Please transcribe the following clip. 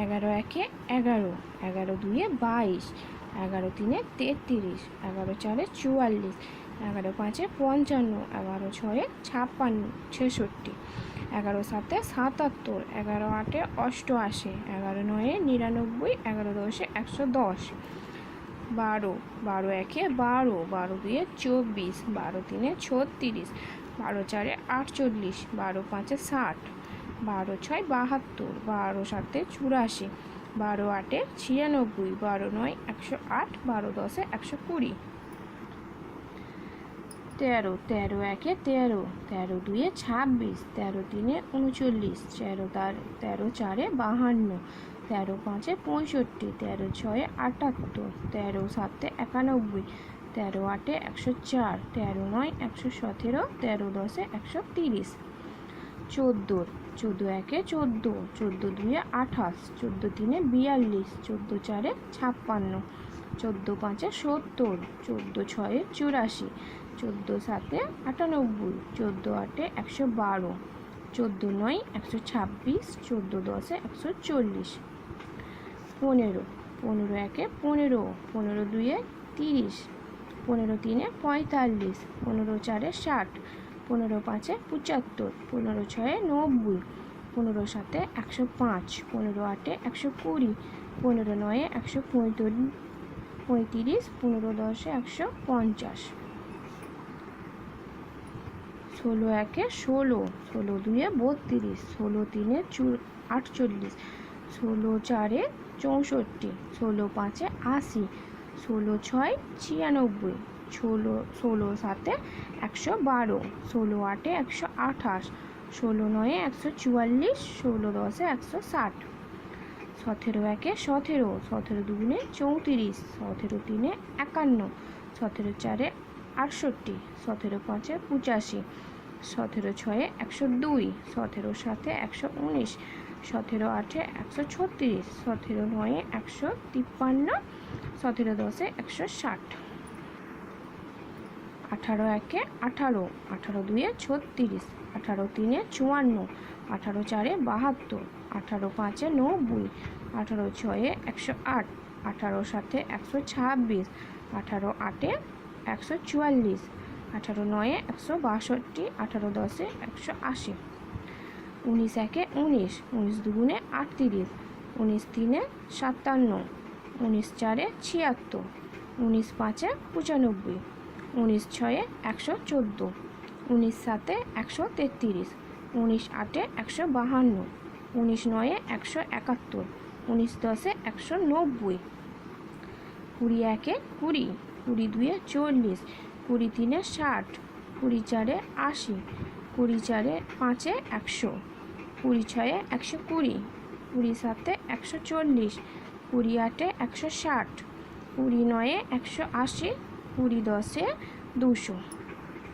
এগারো একে এগারো এগারো দুয়ে বাইশ, এগারো তিনে তেত্রিশ, এগারো চারে চুয়াল্লিশ, এগারো পাঁচে পঞ্চান্ন, এগারো ছয়ে ছাপ্পান্ন, ছেষট্টি, এগারো সাতে সাতাত্তর, এগারো আটে অষ্টআশি, এগারো নয়ে নিরানব্বই, এগারো দশে একশো দশ, বারো বারো একে বারো বারো দুয়ে চব্বিশ, বারো তিনে ছত্রিশ, বারো চারে আটচল্লিশ, বারো পাঁচে ষাট বারো ছয় বাহাত্তর, বারো সাতে চুরাশি, বারো আটে ছিয়ানব্বই, বারো নয় একশো আট, বারো দশে একশো কুড়ি। তেরো তেরো একে তেরো তেরো দুয়ে ছাব্বিশ, তেরো তিনে উনচল্লিশ, তেরো তার, তেরো চারে বাহান্ন, তেরো পাঁচে পঁয়ষট্টি, তেরো ছয়ে আটাত্তর, তেরো সাতে একানব্বই, তেরো আটে একশো চার, তেরো নয় একশো সতেরো, তেরো দশে একশো তিরিশ। চোদ্দোর চোদ্দ একে চোদ্দ চোদ্দ দুয়ে আঠাশ, চোদ্দ তিনে বিয়াল্লিশ, চোদ্দ চারে ছাপ্পান্ন, চোদ্দ পাঁচে সত্তর, চোদ্দ ছয়ে চুরাশি, চোদ্দ সাতে আটানব্বই, চোদ্দ আটে একশো বারো, চোদ্দ নয় একশো ছাব্বিশ, চোদ্দ দশে একশো চল্লিশ। পনেরো পনেরো একে পনেরো পনেরো দুয়ে তিরিশ, পনেরো তিনে পঁয়তাল্লিশ, পনেরো চারে ষাট পনেরো পাঁচে পঁচাত্তর, পনেরো ছয়ে নব্বই, পনেরো সাতে একশো পাঁচ, পনেরো আটে একশো কুড়ি, পনেরো নয়ে একশো পঁয়ত্রিশ, পনেরো দশে একশো পঞ্চাশ। ষোলো একে ষোলো ষোলো দুয়ে বত্রিশ, ষোলো তিনে চু, আটচল্লিশ, ষোলো চারে চৌষট্টি, ষোলো পাঁচে আশি, ষোলো ছয় ছিয়ানব্বই। ষোলো ষোলো সাতে একশো বারো, ষোলো আটে একশো আঠাশ, ষোলো নয়ে একশো চুয়াল্লিশ, ষোলো দশে একশো ষাট, সতেরো একে সতেরো সতেরো দুগুণে চৌত্রিশ, সতেরো তিনে একান্ন, সতেরো চারে আটষট্টি, সতেরো পাঁচে পঁচাশি, সতেরো ছয়ে একশো দুই, সতেরো সাতে একশো উনিশ, সতেরো আটে একশো ছত্রিশ, সতেরো নয়ে একশো তিপ্পান্ন, সতেরো দশে একশো ষাট। আঠারো একে আঠারো আঠারো দুয়ে ছত্রিশ, আঠারো তিনে চুয়ান্ন, আঠারো চারে বাহাত্তর, আঠারো পাঁচে নব্বই, আঠারো ছয়ে একশো আট, আঠারো সাতে একশো ছাব্বিশ, আঠারো আটে একশো চুয়াল্লিশ, আঠারো নয়ে একশো বাষট্টি, আঠারো দশে একশো আশি, উনিশ একে উনিশ উনিশ দুগুণে আটত্রিশ, উনিশ তিনে সাতান্ন, উনিশ চারে ছিয়াত্তর, উনিশ পাঁচে পঁচানব্বই উনিশ ছয়ে একশো চোদ্দ, উনিশ সাতে একশো তেত্রিশ, উনিশ আটে একশো বাহান্ন, উনিশ নয়ে একশো একাত্তর, উনিশ দশে একশো নব্বই, কুড়ি একে কুড়ি কুড়ি দুয়ে চল্লিশ, কুড়ি তিনে ষাট, কুড়ি চারে আশি, কুড়ি চারে পাঁচে একশো, কুড়ি ছয়ে একশো কুড়ি কুড়ি সাতে একশো চল্লিশ, কুড়ি আটে একশো ষাট, কুড়ি নয়ে একশো আশি কুড়ি দশে দুশো।